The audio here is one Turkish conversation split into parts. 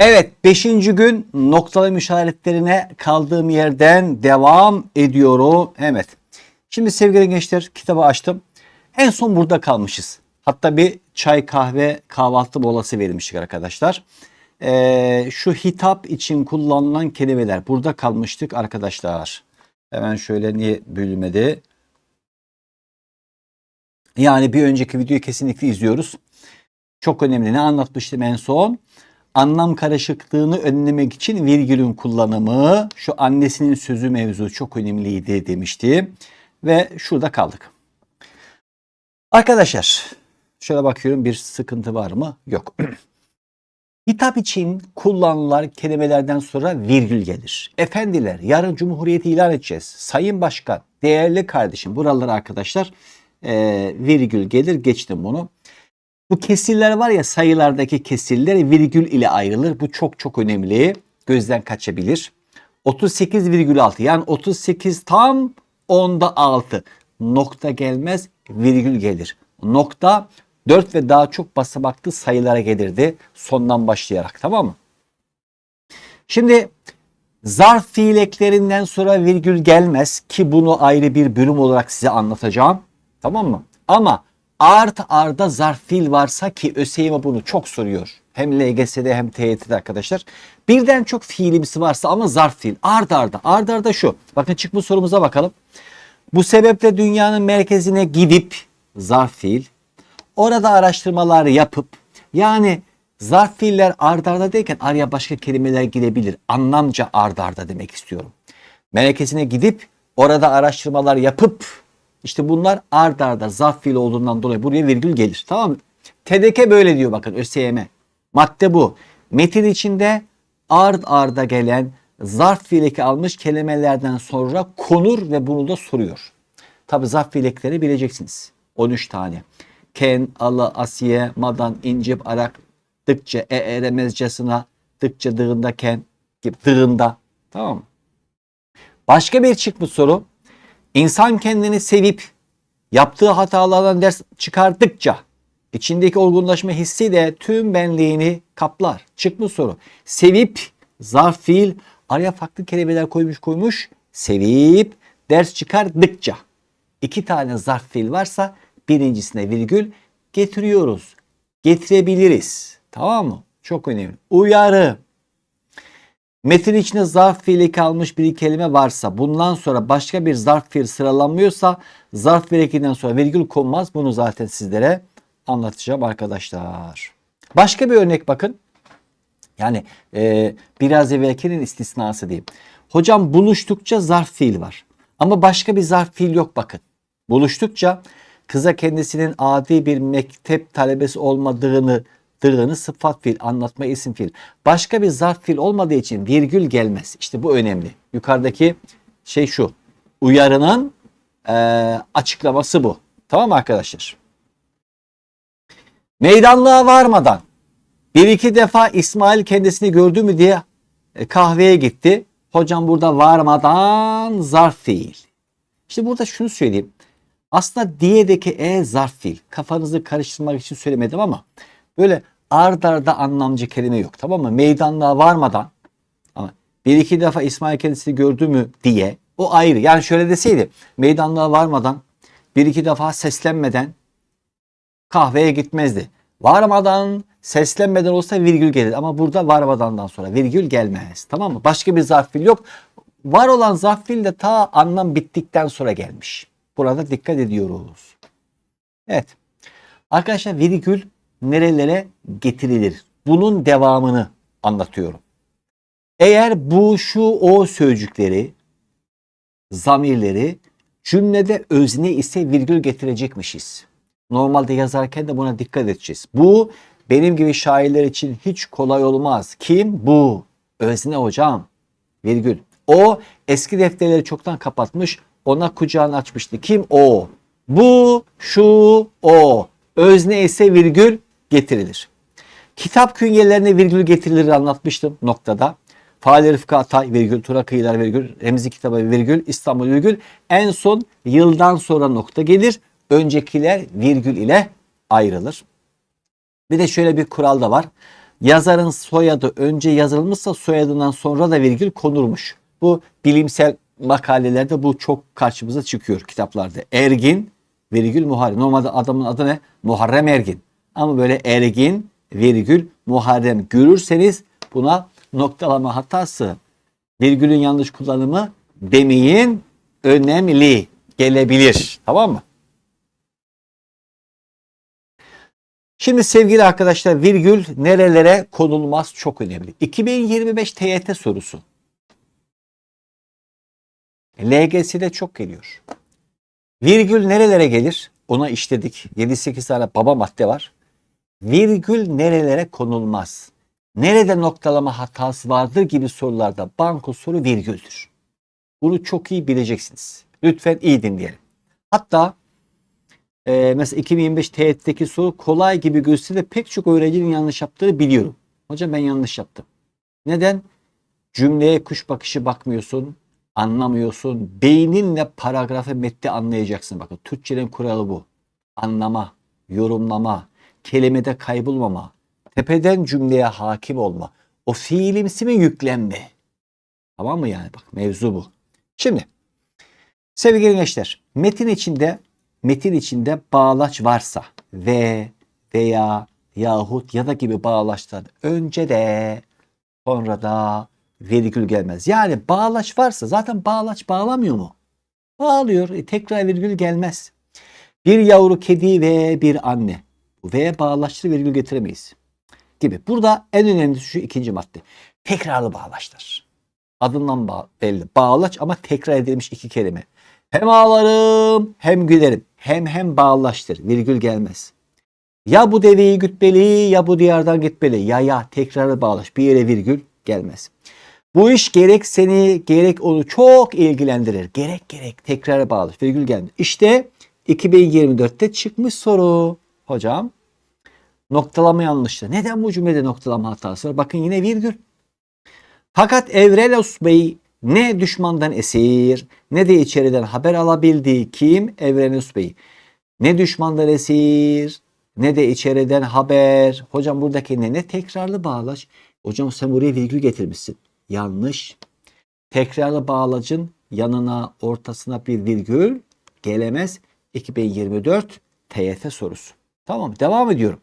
Evet 5. gün noktalama işaretlerine kaldığım yerden devam ediyorum. Evet. Şimdi sevgili gençler kitabı açtım. En son burada kalmışız. Hatta bir çay kahve kahvaltı molası verilmiştik arkadaşlar. Ee, şu hitap için kullanılan kelimeler burada kalmıştık arkadaşlar. Hemen şöyle niye bölünmedi? Yani bir önceki videoyu kesinlikle izliyoruz. Çok önemli. Ne anlatmıştım en son? Anlam karışıklığını önlemek için virgülün kullanımı, şu annesinin sözü mevzu çok önemliydi demişti. Ve şurada kaldık. Arkadaşlar şöyle bakıyorum bir sıkıntı var mı? Yok. Hitap için kullanılan kelimelerden sonra virgül gelir. Efendiler yarın cumhuriyeti ilan edeceğiz. Sayın Başkan, değerli kardeşim buralara arkadaşlar e, virgül gelir geçtim bunu. Bu kesirler var ya sayılardaki kesirler virgül ile ayrılır. Bu çok çok önemli. Gözden kaçabilir. 38,6 yani 38 tam onda 6 nokta gelmez virgül gelir. Nokta 4 ve daha çok basamaklı sayılara gelirdi sondan başlayarak tamam mı? Şimdi zarf fiil eklerinden sonra virgül gelmez ki bunu ayrı bir bölüm olarak size anlatacağım. Tamam mı? Ama art arda zarf fiil varsa ki ÖSYM bunu çok soruyor. Hem LGS'de hem TYT'de arkadaşlar. Birden çok fiilimsi varsa ama zarf fiil. Art arda. Art arda şu. Bakın çıkmış sorumuza bakalım. Bu sebeple dünyanın merkezine gidip zarf fiil. Orada araştırmalar yapıp yani zarf fiiller ard arda derken araya başka kelimeler girebilir. Anlamca ard arda demek istiyorum. Merkezine gidip orada araştırmalar yapıp işte bunlar ard arda zarf fiil olduğundan dolayı buraya virgül gelir. Tamam mı? TDK böyle diyor bakın ÖSYM. Madde bu. Metin içinde ard arda gelen zarf fiileki almış kelimelerden sonra konur ve bunu da soruyor. Tabi zarf fiilekleri bileceksiniz. 13 tane. Ken, alı, asiye, madan, incip, arak, dıkça, e, eremezcasına, dıkça, dığında, ken gibi dığında. Tamam mı? Başka bir çıkmış soru. İnsan kendini sevip yaptığı hatalardan ders çıkardıkça içindeki olgunlaşma hissi de tüm benliğini kaplar. Çıkmış soru. Sevip zarf fiil araya farklı kelimeler koymuş koymuş. Sevip ders çıkardıkça. iki tane zarf fiil varsa birincisine virgül getiriyoruz. Getirebiliriz. Tamam mı? Çok önemli. Uyarı. Metin içinde zarf fiili kalmış bir kelime varsa bundan sonra başka bir zarf fiil sıralanmıyorsa zarf fiilinden sonra virgül konmaz. Bunu zaten sizlere anlatacağım arkadaşlar. Başka bir örnek bakın. Yani e, biraz evvelkinin istisnası diyeyim. Hocam buluştukça zarf fiil var. Ama başka bir zarf fiil yok bakın. Buluştukça kıza kendisinin adi bir mektep talebesi olmadığını dığını sıfat fiil, anlatma isim fiil. Başka bir zarf fiil olmadığı için virgül gelmez. İşte bu önemli. Yukarıdaki şey şu. Uyarının e, açıklaması bu. Tamam mı arkadaşlar? Meydanlığa varmadan bir iki defa İsmail kendisini gördü mü diye e, kahveye gitti. Hocam burada varmadan zarf fiil. İşte burada şunu söyleyeyim. Aslında diye'deki e zarf fiil. Kafanızı karıştırmak için söylemedim ama böyle ard arda anlamcı kelime yok. Tamam mı? Meydanlığa varmadan ama bir iki defa İsmail kendisini gördü mü diye o ayrı. Yani şöyle deseydi meydanlığa varmadan bir iki defa seslenmeden kahveye gitmezdi. Varmadan seslenmeden olsa virgül gelir ama burada varmadandan sonra virgül gelmez. Tamam mı? Başka bir zarf fiil yok. Var olan zarf fiil de ta anlam bittikten sonra gelmiş. Burada dikkat ediyoruz. Evet. Arkadaşlar virgül nerelere getirilir? Bunun devamını anlatıyorum. Eğer bu, şu, o sözcükleri, zamirleri cümlede özne ise virgül getirecekmişiz. Normalde yazarken de buna dikkat edeceğiz. Bu benim gibi şairler için hiç kolay olmaz. Kim? Bu. Özne hocam. Virgül. O eski defterleri çoktan kapatmış. Ona kucağını açmıştı. Kim? O. Bu, şu, o. Özne ise virgül getirilir. Kitap künyelerine virgül getirilir anlatmıştım noktada. Fahri Rıfkı Atay virgül, Tura Kıyılar virgül, Remzi Kitabı virgül, İstanbul virgül. En son yıldan sonra nokta gelir. Öncekiler virgül ile ayrılır. Bir de şöyle bir kural da var. yazarın soyadı önce yazılmışsa soyadından sonra da virgül konurmuş. Bu bilimsel makalelerde bu çok karşımıza çıkıyor kitaplarda. Ergin virgül Muharrem. Normalde adamın adı ne? Muharrem Ergin. Ama böyle Ergin virgül Muharrem görürseniz buna noktalama hatası, virgülün yanlış kullanımı demeyin önemli gelebilir. Tamam mı? Şimdi sevgili arkadaşlar virgül nerelere konulmaz çok önemli. 2025 TYT sorusu. LGS'de çok geliyor. Virgül nerelere gelir? Ona işledik. 7-8 tane baba madde var. Virgül nerelere konulmaz? Nerede noktalama hatası vardır gibi sorularda banko soru virgüldür. Bunu çok iyi bileceksiniz. Lütfen iyi dinleyelim. Hatta e, mesela 2025 TYT'deki soru kolay gibi gözükse de pek çok öğrencinin yanlış yaptığını biliyorum. Hocam ben yanlış yaptım. Neden? Cümleye kuş bakışı bakmıyorsun, anlamıyorsun. Beyninle paragrafı metni anlayacaksın. Bakın Türkçenin kuralı bu. Anlama, yorumlama, kelimede kaybolmama, tepeden cümleye hakim olma. O fiilimsi mi yüklenme. Tamam mı yani? Bak mevzu bu. Şimdi sevgili gençler metin içinde metin içinde bağlaç varsa ve veya yahut ya da gibi bağlaçlar önce de sonra da virgül gelmez. Yani bağlaç varsa zaten bağlaç bağlamıyor mu? Bağlıyor. E, tekrar virgül gelmez. Bir yavru kedi ve bir anne. Ve bağlaçlı virgül getiremeyiz. Gibi. Burada en önemlisi şu ikinci madde. Tekrarlı bağlaçlar. Adından bağ belli. Bağlaç ama tekrar edilmiş iki kelime. Hem ağlarım hem gülerim. Hem hem bağlaştır. Virgül gelmez. Ya bu deveyi gütmeli ya bu diyardan gitmeli. Ya ya tekrarlı bağlaç. Bir yere virgül gelmez. Bu iş gerek seni gerek onu çok ilgilendirir. Gerek gerek tekrar bağlaç. Virgül gelmez. İşte 2024'te çıkmış soru. Hocam noktalama yanlıştı. Neden bu cümlede noktalama hatası var? Bakın yine virgül. Fakat Evrelos Bey ne düşmandan esir ne de içeriden haber alabildi. Kim? Evrenus Bey. Ne düşmandan esir ne de içeriden haber. Hocam buradaki ne? Ne tekrarlı bağlaç. Hocam sen buraya virgül getirmişsin. Yanlış. Tekrarlı bağlacın yanına ortasına bir virgül gelemez. 2024 TYT sorusu. Tamam devam ediyorum.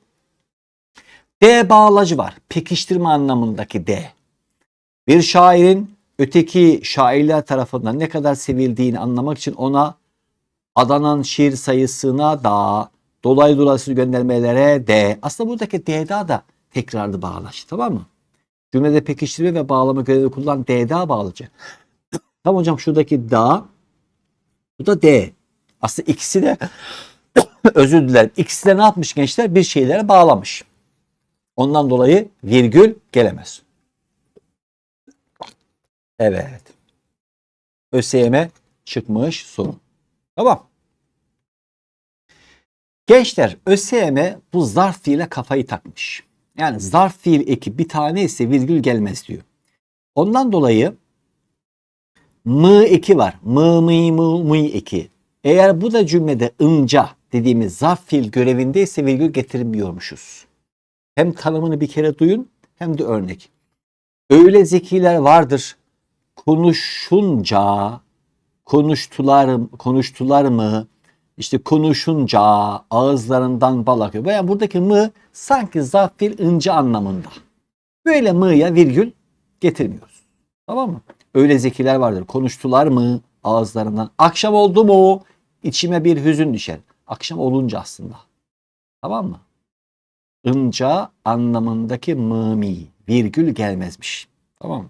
D bağlacı var. Pekiştirme anlamındaki D. Bir şairin öteki şairler tarafından ne kadar sevildiğini anlamak için ona adanan şiir sayısına da dolayı dolayısıyla göndermelere de aslında buradaki D'da da tekrarlı bağlaç tamam mı? Cümlede pekiştirme ve bağlama görevi kullan D'da bağlıcı. tamam hocam şuradaki da bu da D. Aslında ikisi de özür dilerim. İkisi de ne yapmış gençler? Bir şeylere bağlamış. Ondan dolayı virgül gelemez. Evet. ÖSYM çıkmış soru. Tamam. Gençler ÖSYM bu zarf fiile kafayı takmış. Yani zarf fiil eki bir tane ise virgül gelmez diyor. Ondan dolayı mı eki var. Mı mı mı mı eki. Eğer bu da cümlede ınca dediğimiz zarf fiil görevindeyse virgül getirmiyormuşuz. Hem tanımını bir kere duyun hem de örnek. Öyle zekiler vardır konuşunca konuştular konuştular mı işte konuşunca ağızlarından bal akıyor. Yani buradaki mı sanki zafir ince anlamında. Böyle mı'ya virgül getirmiyoruz. Tamam mı? Öyle zekiler vardır. Konuştular mı ağızlarından. Akşam oldu mu içime bir hüzün düşer. Akşam olunca aslında. Tamam mı? Inca anlamındaki mı virgül gelmezmiş. Tamam mı?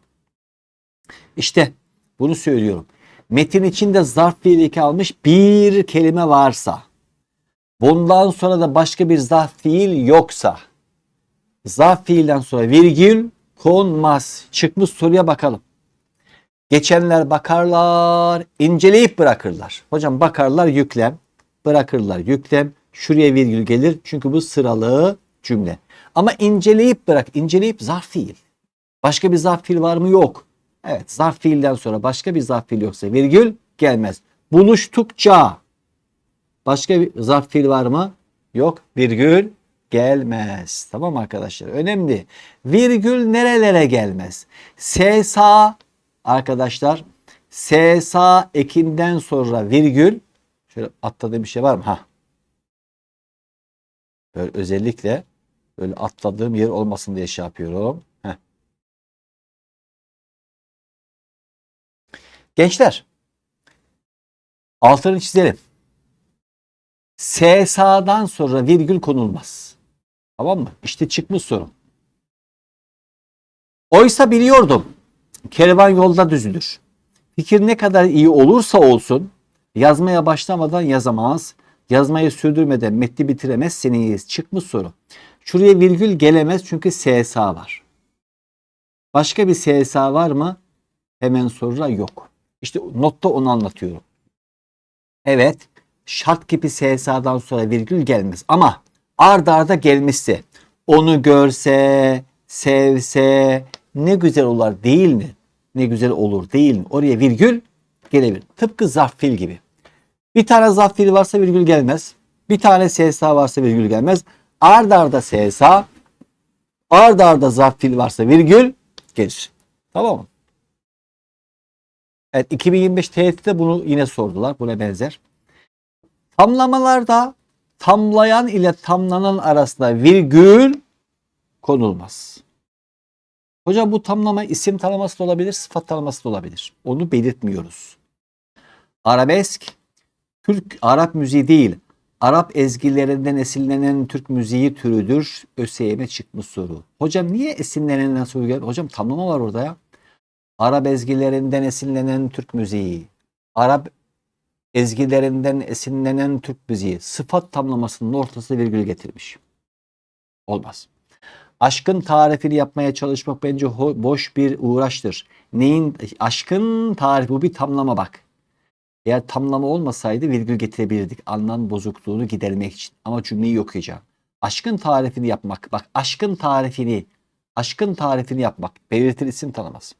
İşte bunu söylüyorum. Metin içinde zarf fiil almış bir kelime varsa bundan sonra da başka bir zarf fiil yoksa zarf fiilden sonra virgül konmaz. Çıkmış soruya bakalım. Geçenler bakarlar, inceleyip bırakırlar. Hocam bakarlar yüklem, bırakırlar yüklem. Şuraya virgül gelir çünkü bu sıralı cümle. Ama inceleyip bırak, inceleyip zarf fiil. Başka bir zarf fiil var mı? Yok. Evet zarf fiilden sonra başka bir zarf fiil yoksa virgül gelmez. Buluştukça başka bir zarf fiil var mı? Yok. Virgül gelmez. Tamam arkadaşlar? Önemli. Virgül nerelere gelmez? SSA arkadaşlar SSA ekinden sonra virgül şöyle atladığım bir şey var mı? Ha. Böyle özellikle böyle atladığım yer olmasın diye şey yapıyorum. Heh. Gençler altını çizelim. SSA'dan sonra virgül konulmaz. Tamam mı? İşte çıkmış soru. Oysa biliyordum. Kervan yolda düzülür. Fikir ne kadar iyi olursa olsun yazmaya başlamadan yazamaz. Yazmayı sürdürmeden metni bitiremez seniyiz. Çıkmış soru. Şuraya virgül gelemez çünkü SSA var. Başka bir SSA var mı? Hemen sonra yok. İşte notta onu anlatıyorum. Evet şart gibi SSA'dan sonra virgül gelmez ama ard arda gelmişse onu görse, sevse ne güzel olur değil mi? Ne güzel olur değil mi? Oraya virgül gelebilir. Tıpkı zarf fiil gibi. Bir tane zarf fiil varsa virgül gelmez. Bir tane SSA varsa virgül gelmez. Ard arda SSA, ard arda zarf fiil varsa virgül gelir. Tamam mı? Evet 2025 TYT'de bunu yine sordular. Buna benzer. Tamlamalarda tamlayan ile tamlanan arasında virgül konulmaz. Hocam bu tamlama isim tanıması da olabilir, sıfat tanıması da olabilir. Onu belirtmiyoruz. Arabesk, Türk Arap müziği değil, Arap ezgilerinden esinlenen Türk müziği türüdür. ÖSYM'e çıkmış soru. Hocam niye esinlenenden soru geldi? Hocam tamlama var orada ya. Arap ezgilerinden esinlenen Türk müziği. Arap ezgilerinden esinlenen Türk müziği. Sıfat tamlamasının ortasına virgül getirmiş. Olmaz. Aşkın tarifini yapmaya çalışmak bence boş bir uğraştır. Neyin aşkın tarifi bu bir tamlama bak. Eğer tamlama olmasaydı virgül getirebilirdik anlam bozukluğunu gidermek için. Ama cümleyi okuyacağım. Aşkın tarifini yapmak. Bak aşkın tarifini, aşkın tarifini yapmak. Belirtir isim tanımaz.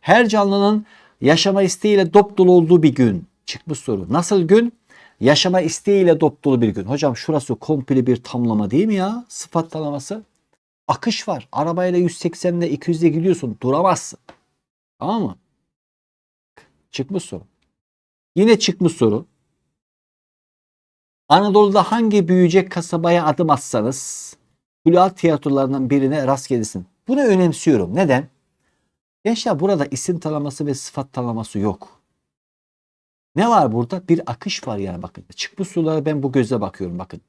Her canlının yaşama isteğiyle dop dolu olduğu bir gün. Çıkmış soru. Nasıl gün? Yaşama isteğiyle dop dolu bir gün. Hocam şurası komple bir tamlama değil mi ya? Sıfat tanıması. Akış var. Arabayla 180'de 200'de gidiyorsun. Duramazsın. Tamam mı? Çıkmış soru. Yine çıkmış soru. Anadolu'da hangi büyüyecek kasabaya adım atsanız Hülya tiyatrolarından birine rast gelirsin. Bunu önemsiyorum. Neden? Gençler burada isim tanıması ve sıfat tanıması yok. Ne var burada? Bir akış var yani bakın. Çıkmış sulara ben bu göze bakıyorum bakın.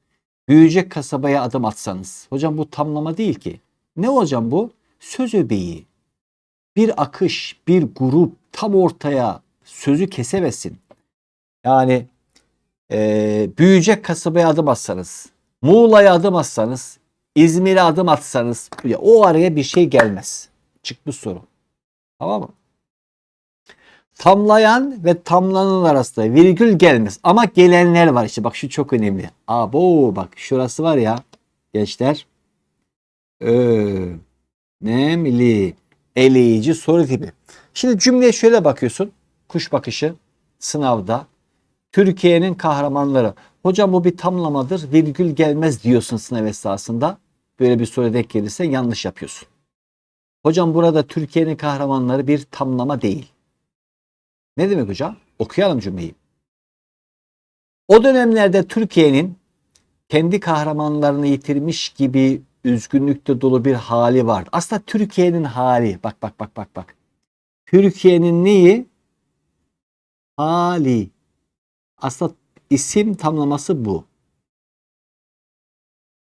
Büyüyecek kasabaya adım atsanız. Hocam bu tamlama değil ki. Ne hocam bu? Söz öbeği. Bir akış, bir grup tam ortaya sözü kesemezsin. Yani e, büyüyecek kasabaya adım atsanız, Muğla'ya adım atsanız, İzmir'e adım atsanız ya o araya bir şey gelmez. Çıkmış soru. Tamam mı? Tamlayan ve tamlanan arasında virgül gelmez. Ama gelenler var işte bak şu çok önemli. Abo bak şurası var ya gençler. Önemli. Eleyici soru tipi. Şimdi cümleye şöyle bakıyorsun. Kuş bakışı sınavda. Türkiye'nin kahramanları. Hocam bu bir tamlamadır. Virgül gelmez diyorsun sınav esasında. Böyle bir soru denk gelirse yanlış yapıyorsun. Hocam burada Türkiye'nin kahramanları bir tamlama değil. Ne demek hocam? Okuyalım cümleyi. O dönemlerde Türkiye'nin kendi kahramanlarını yitirmiş gibi üzgünlükte dolu bir hali var. Aslında Türkiye'nin hali. Bak bak bak bak bak. Türkiye'nin neyi? Hali. Aslında isim tamlaması bu.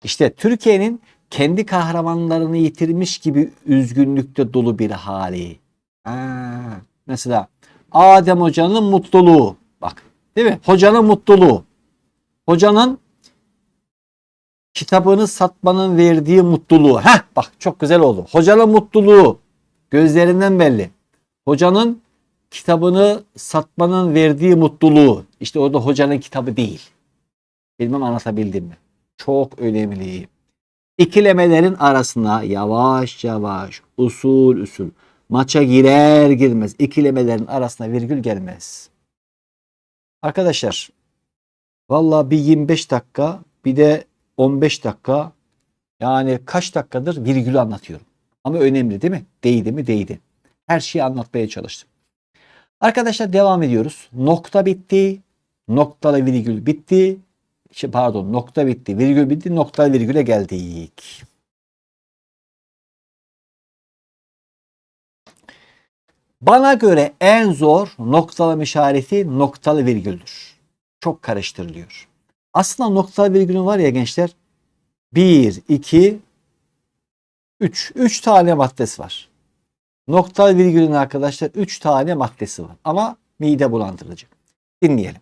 İşte Türkiye'nin kendi kahramanlarını yitirmiş gibi üzgünlükte dolu bir hali. Ha, mesela Adem Hoca'nın mutluluğu. Bak değil mi? Hocanın mutluluğu. Hocanın kitabını satmanın verdiği mutluluğu. Heh bak çok güzel oldu. Hocanın mutluluğu. Gözlerinden belli. Hocanın kitabını satmanın verdiği mutluluğu. İşte orada hocanın kitabı değil. Bilmem anlatabildim mi? Çok önemli. İkilemelerin arasına yavaş yavaş, usul usul, maça girer girmez ikilemelerin arasına virgül gelmez. Arkadaşlar, vallahi bir 25 dakika, bir de 15 dakika Yani kaç dakikadır virgülü anlatıyorum. Ama önemli değil mi? Değdi mi? Değdi. Her şeyi anlatmaya çalıştım. Arkadaşlar devam ediyoruz. Nokta bitti. Noktalı virgül bitti. Şey, pardon nokta bitti. Virgül bitti. Noktalı virgüle geldik. Bana göre en zor noktalama işareti noktalı virgüldür. Çok karıştırılıyor. Aslında noktalı virgülün var ya gençler 1, 2, 3. 3 tane maddesi var. Noktalı virgülün arkadaşlar 3 tane maddesi var. Ama mide bulandırıcı. Dinleyelim.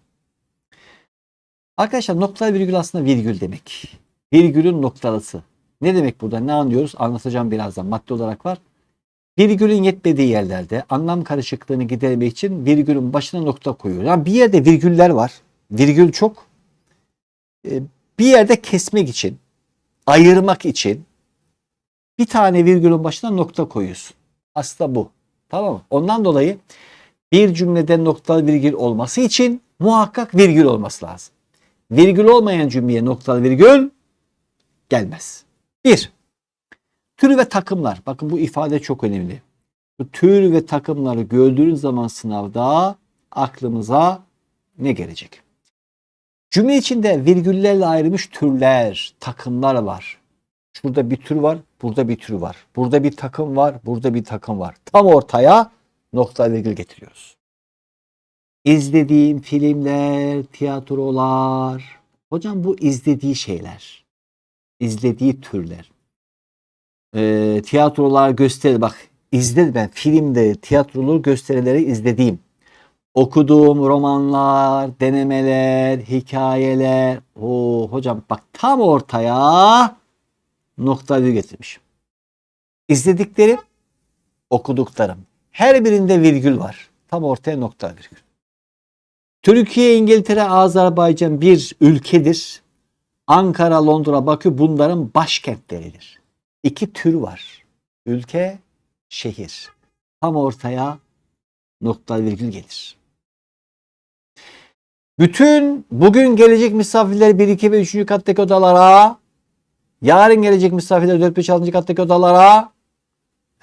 Arkadaşlar noktalı virgül aslında virgül demek. Virgülün noktalısı. Ne demek burada? Ne anlıyoruz? Anlatacağım birazdan. Madde olarak var. Virgülün yetmediği yerlerde anlam karışıklığını gidermek için virgülün başına nokta koyuyor. Yani bir yerde virgüller var. Virgül çok. Ee, Bir yerde kesmek için, ayırmak için bir tane virgülün başına nokta koyuyorsun. Aslında bu. Tamam mı? Ondan dolayı bir cümlede noktalı virgül olması için muhakkak virgül olması lazım. Virgül olmayan cümleye noktalı virgül gelmez. Bir, tür ve takımlar. Bakın bu ifade çok önemli. Bu tür ve takımları gördüğünüz zaman sınavda aklımıza ne gelecek? Cümle içinde virgüllerle ayrılmış türler, takımlar var. Şurada bir tür var, burada bir tür var. Burada bir takım var, burada bir takım var. Tam ortaya nokta virgül getiriyoruz. İzlediğim filmler, tiyatrolar. Hocam bu izlediği şeyler. İzlediği türler. Ee, tiyatrolar, gösteri bak izledim ben filmde, tiyatroları, gösterileri izlediğim. Okuduğum romanlar, denemeler, hikayeler. Oo hocam bak tam ortaya nokta virgül getirmişim. İzlediklerim, okuduklarım. Her birinde virgül var. Tam ortaya nokta virgül. Türkiye, İngiltere, Azerbaycan bir ülkedir. Ankara, Londra, Bakü bunların başkentleridir. İki tür var. Ülke, şehir. Tam ortaya nokta virgül gelir. Bütün bugün gelecek misafirler 1, 2 ve 3. kattaki odalara, yarın gelecek misafirler 4, 5, 6. kattaki odalara,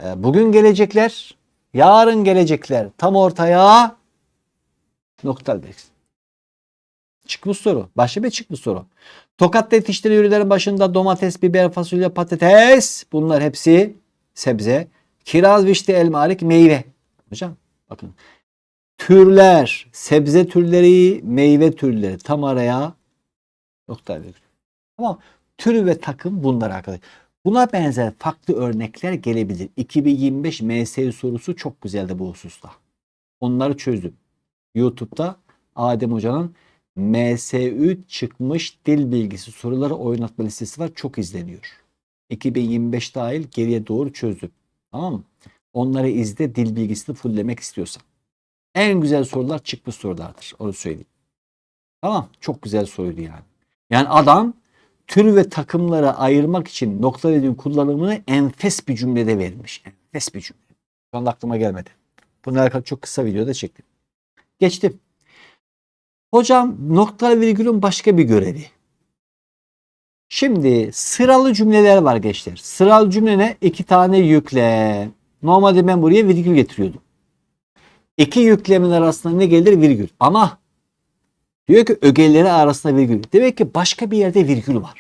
e, bugün gelecekler, yarın gelecekler. Tam ortaya nokta virgül. Çıkmış soru. Başka bir çıkmış soru. Tokat'ta yetiştirilen ürünlerin başında domates, biber, fasulye, patates bunlar hepsi sebze. Kiraz, vişne, elma, arik meyve. Hocam bakın. Türler, sebze türleri, meyve türleri tam araya nokta virgül. Tamam. Tür ve takım bunlar arkadaşlar. Buna benzer farklı örnekler gelebilir. 2025 MSU sorusu çok güzeldi bu hususta. Onları çözdüm. YouTube'da Adem Hoca'nın MSÜ çıkmış dil bilgisi soruları oynatma listesi var. Çok izleniyor. 2025 dahil geriye doğru çözdüm. Tamam mı? Onları izle dil bilgisini fulllemek istiyorsan. En güzel sorular çıkmış sorulardır. Onu söyleyeyim. Tamam. Çok güzel soruydu yani. Yani adam tür ve takımlara ayırmak için nokta virgül kullanımını enfes bir cümlede vermiş. Enfes bir cümle. Şu anda aklıma gelmedi. Bununla alakalı çok kısa videoda çektim. Geçtim. Hocam nokta virgülün başka bir görevi. Şimdi sıralı cümleler var gençler. Sıralı cümle ne? İki tane yükle. Normalde ben buraya virgül getiriyordum. İki yüklemin arasında ne gelir? Virgül. Ama diyor ki ögeleri arasında virgül. Demek ki başka bir yerde virgül var.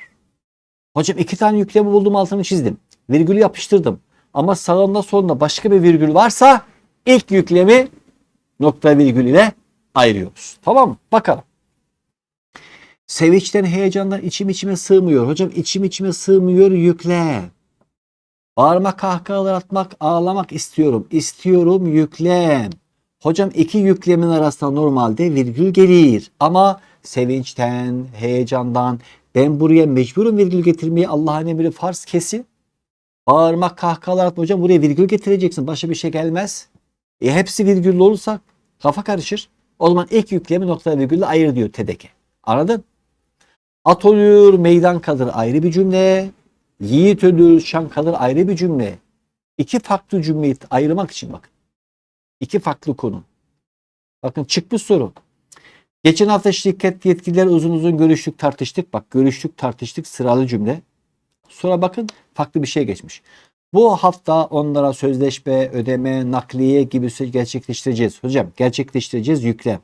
Hocam iki tane yüklemi buldum altını çizdim. Virgülü yapıştırdım. Ama sağında solunda başka bir virgül varsa ilk yüklemi nokta virgül ile ayırıyoruz. Tamam mı? Bakalım. Sevinçten, heyecandan içim içime sığmıyor. Hocam içim içime sığmıyor yükle. Bağırmak, kahkahalar atmak, ağlamak istiyorum. İstiyorum yüklem. Hocam iki yüklemin arasında normalde virgül gelir. Ama sevinçten, heyecandan ben buraya mecburum virgül getirmeye Allah'ın emri farz kesin. Bağırmak, kahkahalar atmak hocam buraya virgül getireceksin. Başka bir şey gelmez. E hepsi virgüllü olursa kafa karışır. O zaman ilk yüklemi nokta virgülle ayır diyor TEDEK'e. Anladın? At ölür, meydan kalır ayrı bir cümle. Yiğit ölür, şan kalır ayrı bir cümle. İki farklı cümleyi ayırmak için bakın. İki farklı konu. Bakın çıkmış soru. Geçen hafta şirket yetkililer uzun uzun görüştük tartıştık. Bak görüştük tartıştık sıralı cümle. Sonra bakın farklı bir şey geçmiş. Bu hafta onlara sözleşme, ödeme, nakliye gibi gerçekleştireceğiz. Hocam gerçekleştireceğiz yüklem.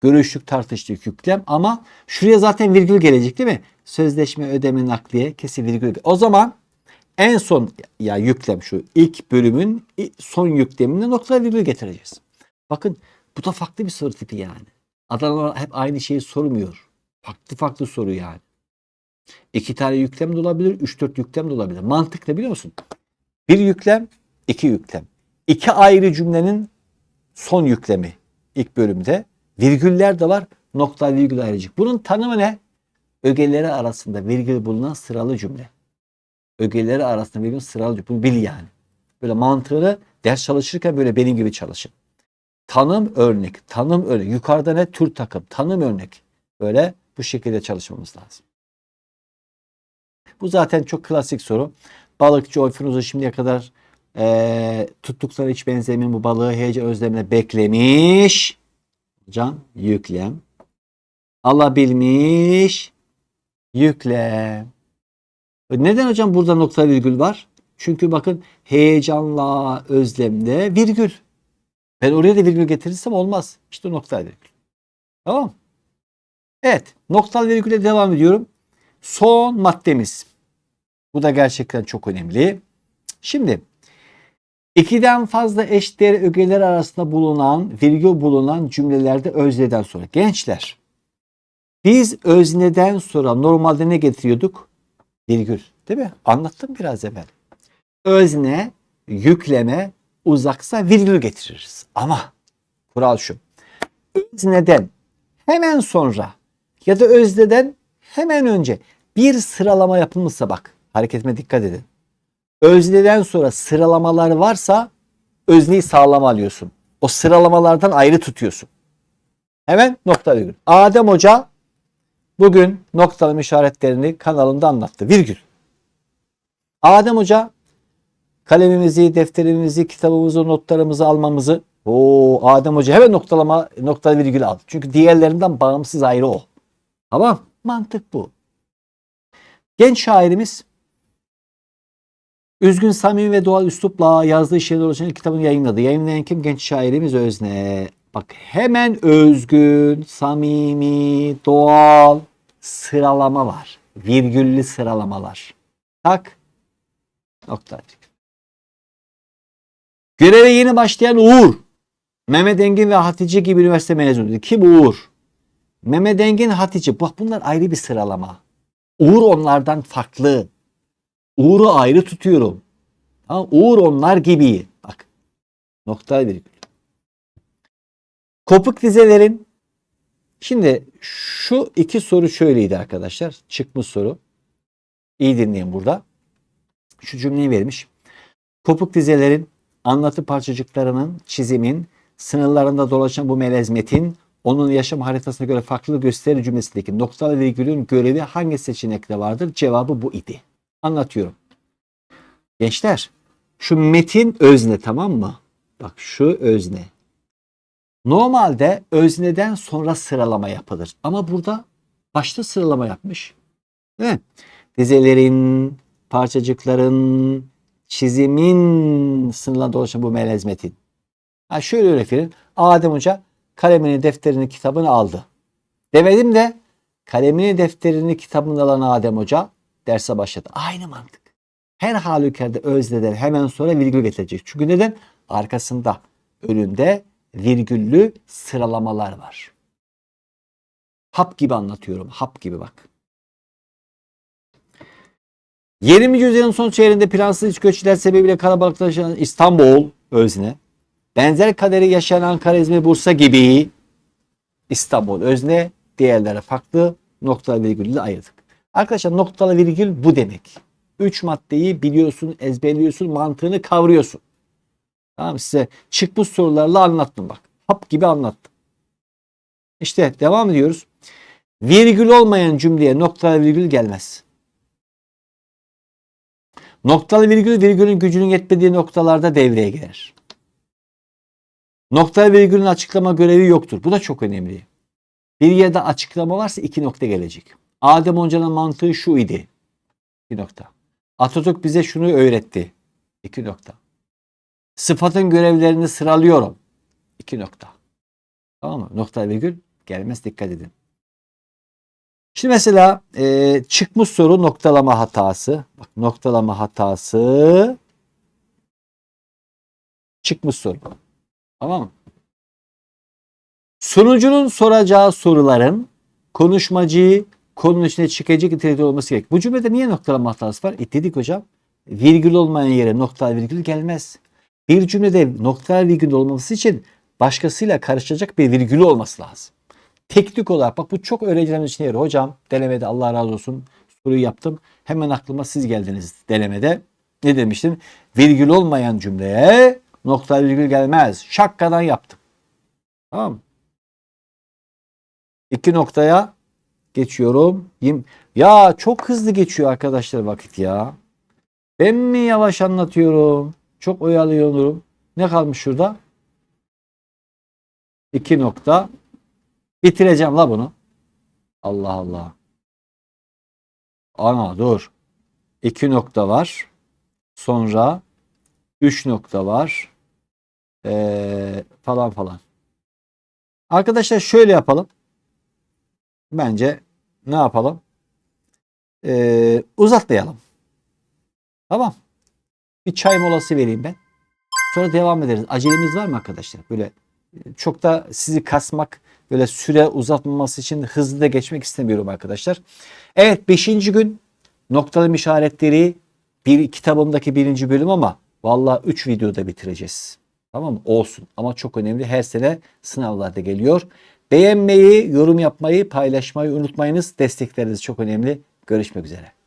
Görüştük tartıştık yüklem ama şuraya zaten virgül gelecek değil mi? Sözleşme, ödeme, nakliye kesin virgül. O zaman en son ya yüklem şu ilk bölümün son yüklemine nokta virgül getireceğiz. Bakın bu da farklı bir soru tipi yani. Adamlar hep aynı şeyi sormuyor. Farklı farklı soru yani. İki tane yüklem de olabilir, üç dört yüklem de olabilir. Mantık ne biliyor musun? Bir yüklem, iki yüklem. İki ayrı cümlenin son yüklemi ilk bölümde. Virgüller de var, nokta virgül ayrıcık. Bunun tanımı ne? Ögeleri arasında virgül bulunan sıralı cümle. Ögeleri arasında sıralı cümle. Bunu bil yani. Böyle mantığını ders çalışırken böyle benim gibi çalışın. Tanım örnek, tanım örnek. Yukarıda ne? Tür takım, tanım örnek. Böyle bu şekilde çalışmamız lazım. Bu zaten çok klasik soru. Balıkçı Oyfunuz'u şimdiye kadar e, tuttukları hiç benzemeyen bu balığı heyecan özlemine beklemiş. Hocam yüklem. Alabilmiş. Yüklem. Neden hocam burada nokta virgül var? Çünkü bakın heyecanla özlemde virgül. Ben oraya da virgül getirirsem olmaz. İşte nokta virgül. Tamam Evet. Noktalı virgüle devam ediyorum. Son maddemiz. Bu da gerçekten çok önemli. Şimdi ikiden fazla eşdeğer ögeler arasında bulunan, virgül bulunan cümlelerde özneden sonra. Gençler biz özneden sonra normalde ne getiriyorduk? Virgül. Değil mi? Anlattım biraz evvel. Özne, yükleme uzaksa virgül getiririz. Ama kural şu. Özneden hemen sonra ya da özneden hemen önce bir sıralama yapılmışsa bak hareketime dikkat edin. Özneden sonra sıralamalar varsa özneyi sağlam alıyorsun. O sıralamalardan ayrı tutuyorsun. Hemen nokta virgül. Adem Hoca bugün noktalama işaretlerini kanalında anlattı. Virgül. Adem Hoca kalemimizi, defterimizi, kitabımızı, notlarımızı almamızı o Adem Hoca hemen noktalama nokta virgül aldı. Çünkü diğerlerinden bağımsız ayrı o. Tamam. Mantık bu. Genç şairimiz Üzgün, samimi ve doğal üslupla yazdığı şiirler oluşan kitabını yayınladı. Yayınlayan kim? Genç şairimiz Özne. Bak hemen özgün, samimi, doğal sıralama var. Virgüllü sıralamalar. Tak. Nokta. Göreve yeni başlayan Uğur. Mehmet Engin ve Hatice gibi üniversite mezunu. Kim Uğur? Mehmet Engin, Hatice. Bak bunlar ayrı bir sıralama. Uğur onlardan farklı. Uğur'u ayrı tutuyorum. Tamam, Uğur onlar gibi. Bak. Nokta virgül. Kopuk dizelerin şimdi şu iki soru şöyleydi arkadaşlar. Çıkmış soru. İyi dinleyin burada. Şu cümleyi vermiş. Kopuk dizelerin anlatı parçacıklarının çizimin sınırlarında dolaşan bu melez metin onun yaşam haritasına göre farklılık gösterir cümlesindeki noktalı virgülün görevi hangi seçenekte vardır? Cevabı bu idi. Anlatıyorum. Gençler şu metin özne tamam mı? Bak şu özne. Normalde özneden sonra sıralama yapılır. Ama burada başta sıralama yapmış. Değil mi? Dizelerin, parçacıkların, çizimin sınırlarında dolaşan bu melez metin. Ha şöyle örnek verin. Adem Hoca kalemini, defterini, kitabını aldı. Demedim de kalemini, defterini, kitabını alan Adem Hoca derse başladı. Aynı mantık. Her halükarda özneden hemen sonra virgül getirecek. Çünkü neden? Arkasında, önünde virgüllü sıralamalar var. Hap gibi anlatıyorum. Hap gibi bak. 20. yüzyılın son çeyreğinde plansız iç göçler sebebiyle kalabalıklaşan İstanbul özne, benzer kaderi yaşayan Ankara, İzmir, Bursa gibi İstanbul özne, diğerlere farklı nokta virgülle ayırdık. Arkadaşlar noktalı virgül bu demek. Üç maddeyi biliyorsun, ezberliyorsun, mantığını kavruyorsun. Tamam size çıkmış sorularla anlattım bak. Hap gibi anlattım. İşte devam ediyoruz. Virgül olmayan cümleye noktalı virgül gelmez. Noktalı virgül virgülün gücünün yetmediği noktalarda devreye girer. Noktalı virgülün açıklama görevi yoktur. Bu da çok önemli. Bir yerde açıklama varsa iki nokta gelecek. Adem Hoca'nın mantığı şu idi. İki nokta. Atatürk bize şunu öğretti. İki nokta. Sıfatın görevlerini sıralıyorum. İki nokta. Tamam mı? Nokta virgül gelmez dikkat edin. Şimdi mesela e, çıkmış soru noktalama hatası. Bak noktalama hatası çıkmış soru. Tamam mı? Sunucunun soracağı soruların konuşmacıyı konunun içine çıkacak nitelikte olması gerek. Bu cümlede niye noktalama hatası var? E dedik hocam. Virgül olmayan yere nokta virgül gelmez. Bir cümlede nokta virgül olması için başkasıyla karışacak bir virgülü olması lazım. Teknik olarak bak bu çok öğrencilerin için yer. Hocam denemede Allah razı olsun soruyu yaptım. Hemen aklıma siz geldiniz denemede. Ne demiştim? Virgül olmayan cümleye nokta virgül gelmez. Şakkadan yaptım. Tamam mı? İki noktaya geçiyorum. Ya çok hızlı geçiyor arkadaşlar vakit ya. Ben mi yavaş anlatıyorum? Çok oyalıyorum. Ne kalmış şurada? İki nokta. Bitireceğim la bunu. Allah Allah. Ana dur. İki nokta var. Sonra üç nokta var. Ee, falan falan. Arkadaşlar şöyle yapalım. Bence ne yapalım? Ee, uzatmayalım. Tamam. Bir çay molası vereyim ben. Sonra devam ederiz. Acelemiz var mı arkadaşlar? Böyle e, çok da sizi kasmak, böyle süre uzatmaması için hızlı da geçmek istemiyorum arkadaşlar. Evet 5. gün noktalama işaretleri bir kitabımdaki birinci bölüm ama vallahi 3 videoda bitireceğiz. Tamam mı? Olsun. Ama çok önemli. Her sene sınavlarda geliyor. Beğenmeyi, yorum yapmayı, paylaşmayı unutmayınız. Destekleriniz çok önemli. Görüşmek üzere.